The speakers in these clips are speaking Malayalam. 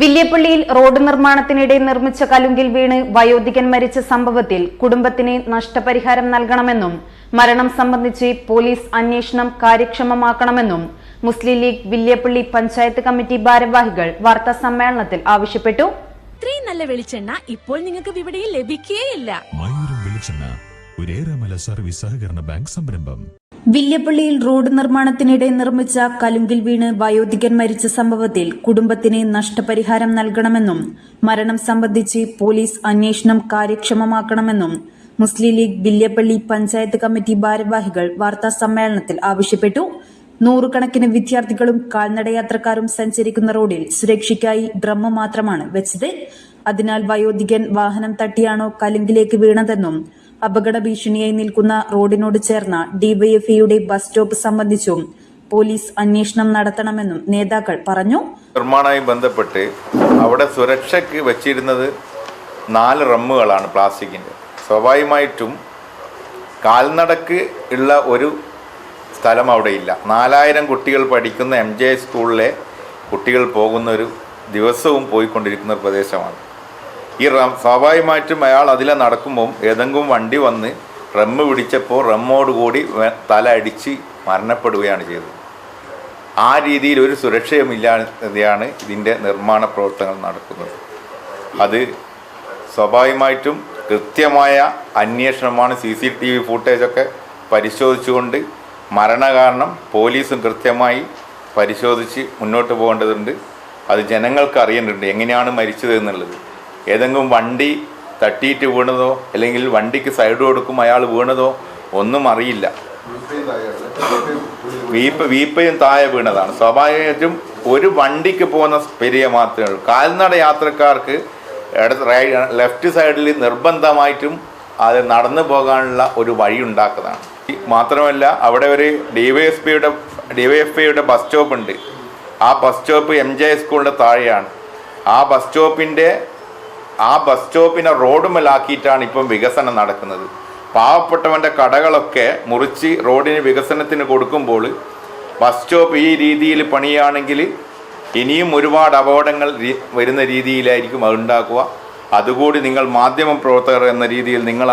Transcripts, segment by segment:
വില്യപ്പള്ളിയിൽ റോഡ് നിർമ്മാണത്തിനിടെ നിർമ്മിച്ച കലുങ്കിൽ വീണ് വയോധികൻ മരിച്ച സംഭവത്തിൽ കുടുംബത്തിന് നഷ്ടപരിഹാരം നൽകണമെന്നും മരണം സംബന്ധിച്ച് പോലീസ് അന്വേഷണം കാര്യക്ഷമമാക്കണമെന്നും മുസ്ലിം ലീഗ് വില്യപ്പള്ളി പഞ്ചായത്ത് കമ്മിറ്റി ഭാരവാഹികൾ വാർത്താ സമ്മേളനത്തിൽ ആവശ്യപ്പെട്ടു. ഇത്രയും നല്ല വെളിച്ചെണ്ണ ഇപ്പോൾ നിങ്ങൾക്ക് വിപണിയിൽ ലഭിക്കുകയില്ല സർവീസ് സഹകരണ ബാങ്ക് സംരംഭം. വില്യപ്പള്ളിയിൽ റോഡ് നിർമ്മാണത്തിനിടെ നിർമ്മിച്ച കലുങ്കിൽ വീണ് വയോധികൻ മരിച്ച സംഭവത്തിൽ കുടുംബത്തിന് നഷ്ടപരിഹാരം നൽകണമെന്നും മരണം സംബന്ധിച്ച് പോലീസ് അന്വേഷണം കാര്യക്ഷമമാക്കണമെന്നും മുസ്ലിം ലീഗ് വില്യപ്പള്ളി പഞ്ചായത്ത് കമ്മിറ്റി ഭാരവാഹികൾ വാർത്താ സമ്മേളനത്തിൽ ആവശ്യപ്പെട്ടു. നൂറുകണക്കിന് വിദ്യാർത്ഥികളും കാൽനടയാത്രക്കാരും സഞ്ചരിക്കുന്ന റോഡിൽ സുരക്ഷയ്ക്കായി ഡ്രമ്മ മാത്രമാണ് വെച്ചത്. അതിനാൽ വയോധികൻ വാഹനം തട്ടിയാണോ കലുങ്കിലേക്ക് വീണതെന്നും അപകട ഭീഷണിയായി നിൽക്കുന്ന റോഡിനോട് ചേർന്ന ഡിവൈഎഫ്ഐയുടെ ബസ് സ്റ്റോപ്പ് സംബന്ധിച്ചും പോലീസ് അന്വേഷണം നടത്തണമെന്നും നേതാക്കൾ പറഞ്ഞു. നിർമ്മാണവുമായി ബന്ധപ്പെട്ട് അവിടെ സുരക്ഷയ്ക്ക് വെച്ചിരുന്നത് നാല് റമ്മുകളാണ് പ്ലാസ്റ്റിക്കിന്റെ സ്വാഭാവികമായിട്ടും കാൽനടക്ക് ഉള്ള ഒരു സ്ഥലം അവിടെ ഇല്ല. നാലായിരം കുട്ടികൾ പഠിക്കുന്ന എം ജെ സ്കൂളിലെ കുട്ടികൾ പോകുന്ന ഒരു ദിവസവും പോയിക്കൊണ്ടിരിക്കുന്ന പ്രദേശമാണ്. ഈ റം സ്വാഭാവികമായിട്ടും അയാൾ അതിലെ നടക്കുമ്പം ഏതെങ്കിലും വണ്ടി വന്ന് റമ്മ് പിടിച്ചപ്പോൾ റമ്മോട് കൂടി തല അടിച്ച് മരണപ്പെടുകയാണ് ചെയ്തത്. ആ രീതിയിൽ ഒരു സുരക്ഷയുമില്ലാതെയാണ് ഇതിന്റെ നിർമ്മാണ പ്രവർത്തനങ്ങൾ നടക്കുന്നത്. അത് സ്വാഭാവികമായിട്ടും കൃത്യമായ അന്വേഷണമാണ് സി സി ടി വി ഫുട്ടേജൊക്കെ പരിശോധിച്ചുകൊണ്ട് മരണകാരണം പോലീസും കൃത്യമായി പരിശോധിച്ച് മുന്നോട്ട് പോകേണ്ടതുണ്ട്. അത് ജനങ്ങൾക്ക് അറിയേണ്ടതുണ്ട് എങ്ങനെയാണ് മരിച്ചത് എന്നുള്ളത്. ഏതെങ്കിലും വണ്ടി തട്ടിയിട്ട് വീണതോ അല്ലെങ്കിൽ വണ്ടിക്ക് സൈഡ് കൊടുക്കും അയാൾ വീണതോ ഒന്നും അറിയില്ല. വീപ്പ വീപ്പയും താഴെ വീണതാണ്. സ്വാഭാവികമായിട്ടും ഒരു വണ്ടിക്ക് പോകുന്ന പെരിയ മാത്രമേ ഉള്ളൂ. കാൽനട യാത്രക്കാർക്ക് ലെഫ്റ്റ് സൈഡിൽ നിർബന്ധമായിട്ടും അത് നടന്നു പോകാനുള്ള ഒരു വഴി ഉണ്ടാക്കുന്നതാണ്. മാത്രമല്ല അവിടെ ഒരു ഡി വൈ എസ് പിയുടെ ഡി വൈ എഫ് ഐയുടെ ബസ് സ്റ്റോപ്പ് ഉണ്ട്. ആ ബസ് സ്റ്റോപ്പ് എം ജെ സ്കൂളിന്റെ താഴെയാണ്. ആ ബസ് സ്റ്റോപ്പിന്റെ ആ ബസ് സ്റ്റോപ്പിനെ റോഡുമലാക്കിയിട്ടാണ് ഇപ്പം വികസനം നടക്കുന്നത്. പാവപ്പെട്ടവന്റെ കടകളൊക്കെ മുറിച്ച് റോഡിന് വികസനത്തിന് കൊടുക്കുമ്പോൾ ബസ് സ്റ്റോപ്പ് ഈ രീതിയിൽ പണിയാണെങ്കിൽ ഇനിയും ഒരുപാട് അപകടങ്ങൾ വരുന്ന രീതിയിലായിരിക്കും അത് ഉണ്ടാക്കുക. അതുകൂടി നിങ്ങൾ മാധ്യമ പ്രവർത്തകർ എന്ന രീതിയിൽ നിങ്ങൾ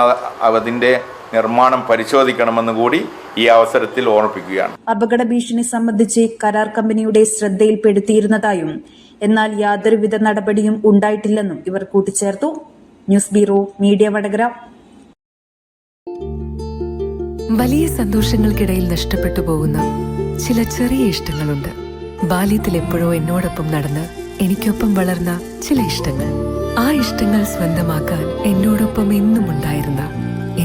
അതിന്റെ നിർമ്മാണം പരിശോധിക്കണമെന്ന് കൂടി ഈ അവസരത്തിൽ ഓർമ്മിപ്പിക്കുകയാണ്. അപകട ഭീഷണി സംബന്ധിച്ച് കരാർ കമ്പനിയുടെ ശ്രദ്ധയിൽപ്പെടുത്തിയിരുന്നതായും എന്നാൽ യാതൊരുവിധ നടപടിയും ഉണ്ടായിട്ടില്ലെന്നും ഇവർ കൂട്ടിച്ചേർത്തു. News bureau media Vadakara. വലിയ സന്തോഷങ്ങൾക്കിടയിൽ നഷ്ടപ്പെട്ടു പോകുന്ന ചില ചെറിയ ഇഷ്ടങ്ങളുണ്ട്. ബാല്യത്തിൽ എപ്പോഴോ എന്നോടൊപ്പം നടന്ന് എനിക്കൊപ്പം വളർന്ന ചില ഇഷ്ടങ്ങൾ. ആ ഇഷ്ടങ്ങൾ സ്വന്തമാക്കാൻ എന്നോടൊപ്പം എന്നും ഉണ്ടായിരുന്ന